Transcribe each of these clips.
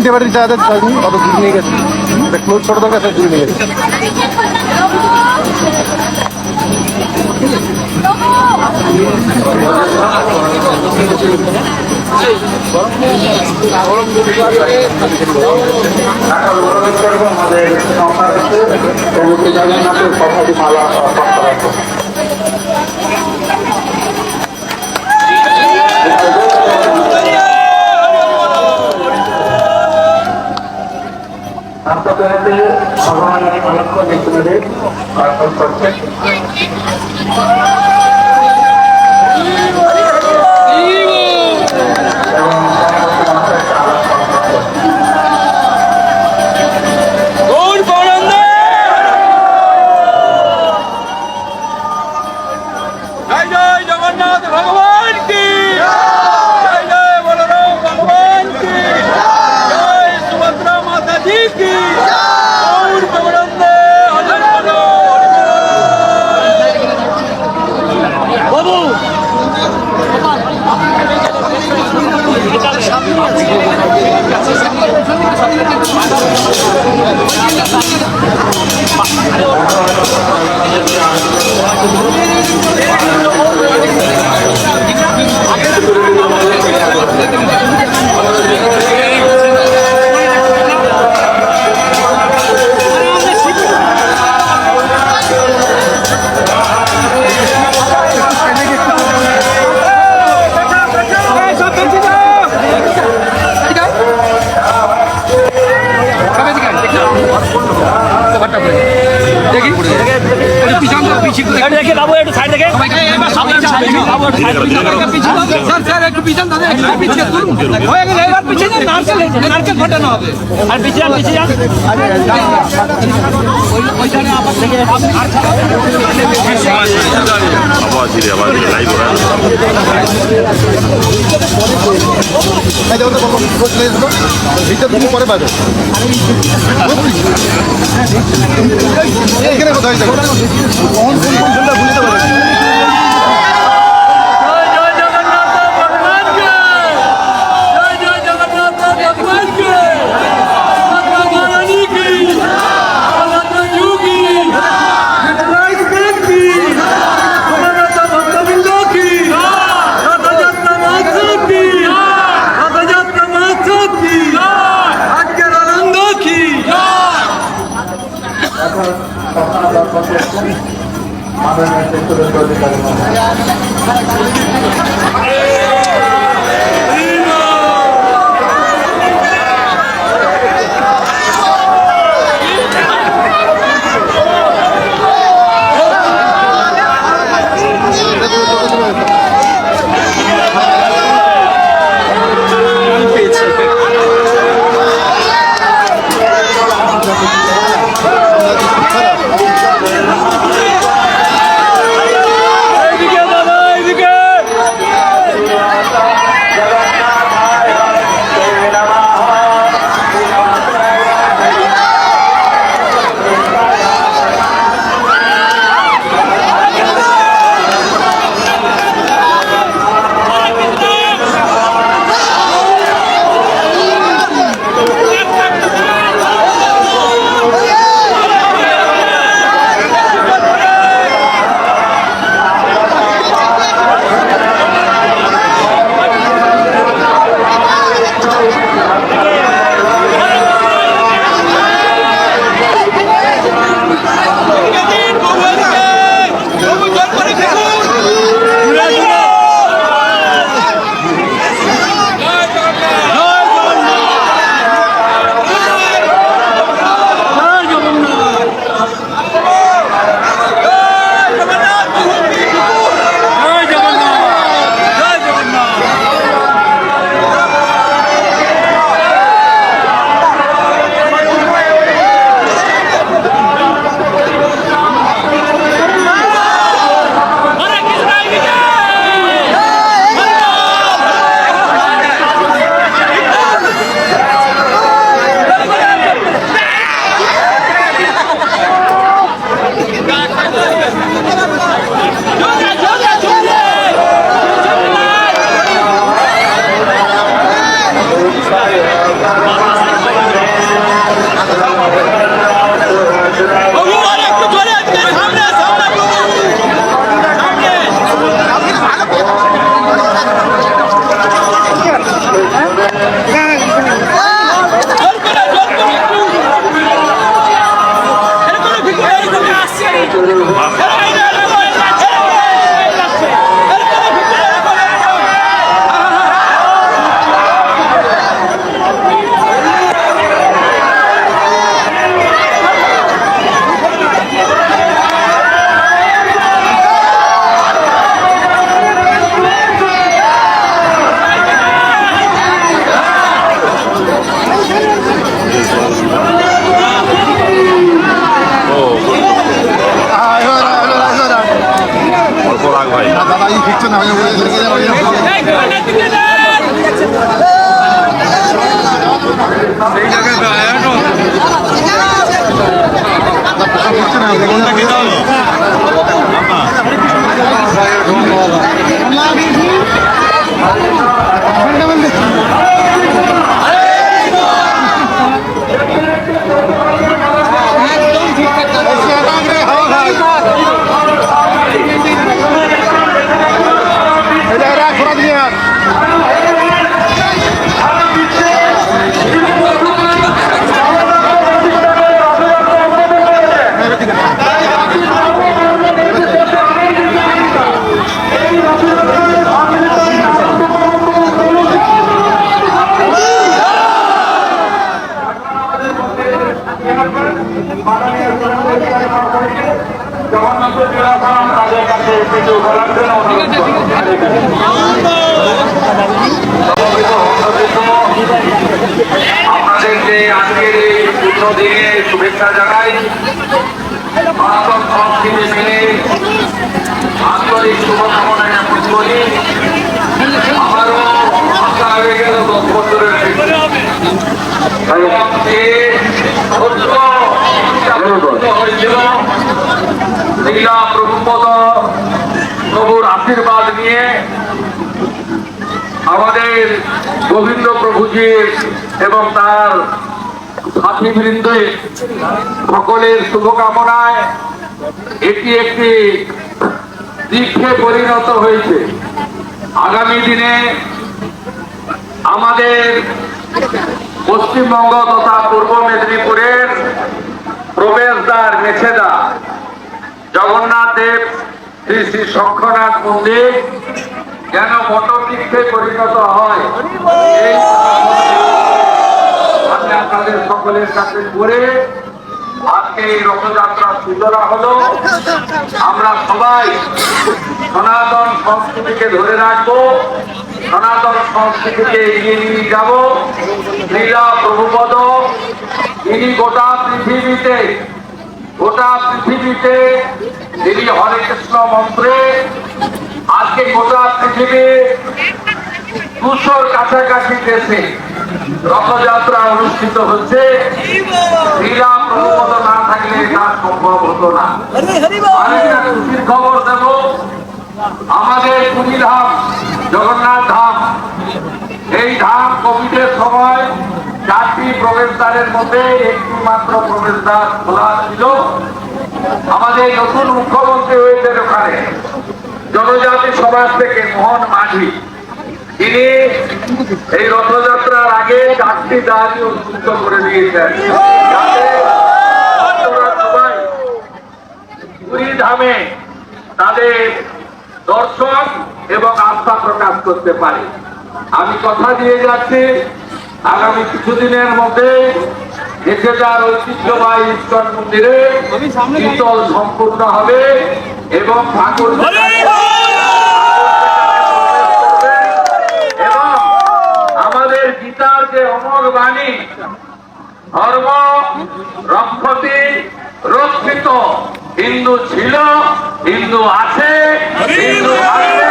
তিনটে পারি যা যাচ্ছে আমি অত দূর নিয়ে গেছে। ক্লোজ ছোট দরকার দূর নিয়ে গেছে। আমাদের সংসার পঞ্চায়েতে ভগবানের অনেক অনেক করছেন নারকেল ঘটানো হবে আর পিছিয়ে যান পিছিয়ে যান এখানে কোথায় কোন কোন কোনটা Yeah. কাছে বলার জন্য অনুরোধ। আপনাদেরকে আজকের এই পূর্ণ দিনে শুভেচ্ছা জানাই সংস্কৃতি মেনে আন্তরিক শুভকামনা জ্ঞাপন করি আমারও আশা হয়ে গেল দশ বছরের এবং যে সত্য জাগ্রত হয়েছিল। লীলা প্রভুপদ প্রভুর আশীর্বাদ নিয়ে আমাদের গোবিন্দ প্রভুজির এবং তার সাথীবৃন্দের সকলের শুভকামনায় এটি একটি দীক্ষে পরিণত হয়েছে। আগামী দিনে আমাদের পশ্চিমবঙ্গ তথা পূর্ব মেদিনীপুরের প্রবেশদ্বার মেছেদা জগন্নাথ দেব, শ্রী শ্রী শঙ্খনাথ মন্দির যেন মটবৃক্ষে পরিণত হয়। আপনাদের সকলের কাছে করে আজকে এই রথযাত্রার সূচনা হলো। আমরা সবাই সনাতন সংস্কৃতিকে ধরে রাখব, সনাতন সংস্কৃতিকে এগিয়ে নিয়ে যাব। লীলা প্রভুপদ, তিনি গোটা পৃথিবীতে গোটা পৃথিবীতে তিনি হরে কৃষ্ণ মন্ত্রে, আজকে গোটা পৃথিবী দুশোর কাছাকাছি দেশে রথযাত্রা অনুষ্ঠিত হচ্ছে। লীলা প্রভুপদ না থাকলে এটা সম্ভব হতো না। খুশির খবর দেব আমাদের পুরী ধাম জগন্নাথ ধাম এই ধাম কোভিডের সময় চারটি প্রবেশদ্বারের মধ্যে একটি মাত্র প্রবেশদ্বার খোলা ছিল। আমাদের নতুন মুখ্যমন্ত্রী হয়েছেন ওখানে জনজাতি সমাজ থেকে মোহন মাঝি। তিনি এই রথযাত্রার আগে চারটি দাবি উন্মুক্ত করে দিয়েছেন যাতে ভক্তরা সবাই ধামে তাদের দর্শন এবং আস্থা প্রকাশ করতে পারে। আমি কথা দিয়ে যাচ্ছি আগামী কিছুদিনের মধ্যে দেশে যার ঐতিহ্যবাহী ইস্কন মন্দিরে শীতল সম্পূর্ণ হবে এবং ঠাকুর এবং আমাদের গীতার যে অমর বাণী ধর্ম রক্ষতি রক্ষিত। হিন্দু ছিল হিন্দু আছে হিন্দু আছে।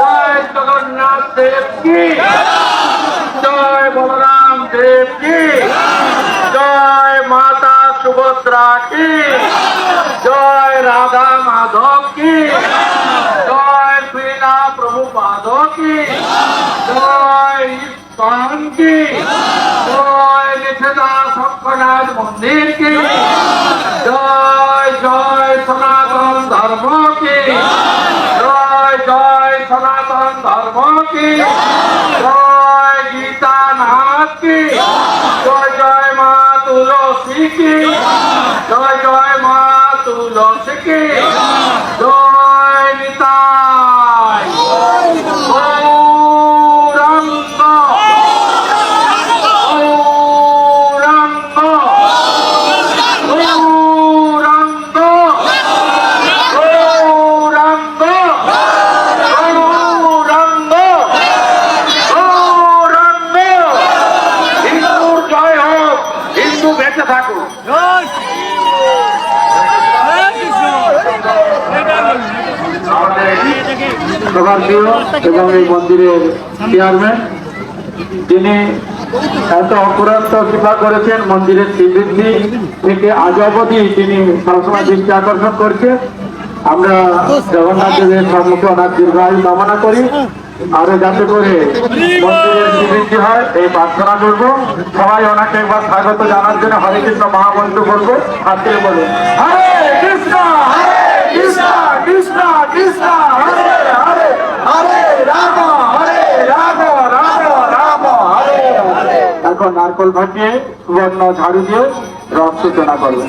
জয় জয় জয় মাতা জয় রাধা মাধব কি? জয় শ্রীলা প্রভুপাদ কি? জয় কি? জয় নিষেধা শঙ্করনাথ মন্দির কি? কি প্রভাতীয় এবং এই মন্দিরের চেয়ারম্যান যিনি এত অপুরান্ত কৃপা করেছেন মন্দিরের শ্রীবৃদ্ধি থেকে আজ অবধি তিনি সবসময় দৃষ্টি আকর্ষণ করছে। আমরা জগন্নাথ দেবের সম্মুখে ওনার দীর্ঘায়ু কামনা করি। আরও যাতে করে মন্দিরের শ্রীবৃদ্ধি হয়, এই প্রার্থনা করব। সবাই ওনাকে একবার স্বাগত জানার জন্য হরে কৃষ্ণ মহামন্ত্র বলব হাতে বলুন, হরে কৃষ্ণ, হরে কৃষ্ণ কৃষ্ণ কৃষ্ণ, হরে হরে হরে রাম হরে রাম রাম রাম, হরে হরে। এখন নারকল ফাটিয়ে সুবর্ণ ঝাড়ু দিয়ে রথ সূচনা করবেন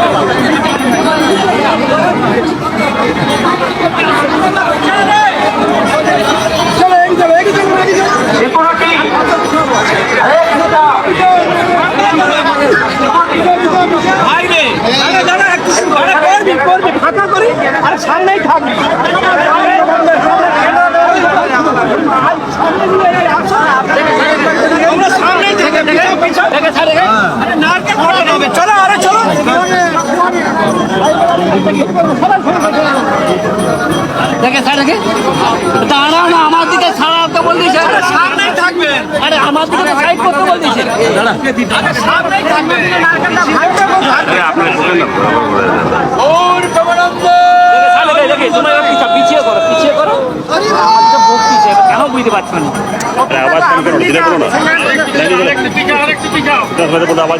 সামনেই থাকবেন। আরে আমার দিকে সাইড করতে বল দিয়েছে সামনেই থাকবেন। ওর দেখে তোমরা পিছিয়ে করো পিছিয়ে করো। কেন বুঝতে পারছ না? আরে আওয়াজ কম করো? দিলে করো না। দশ বাজে পর্যন্ত আওয়াজ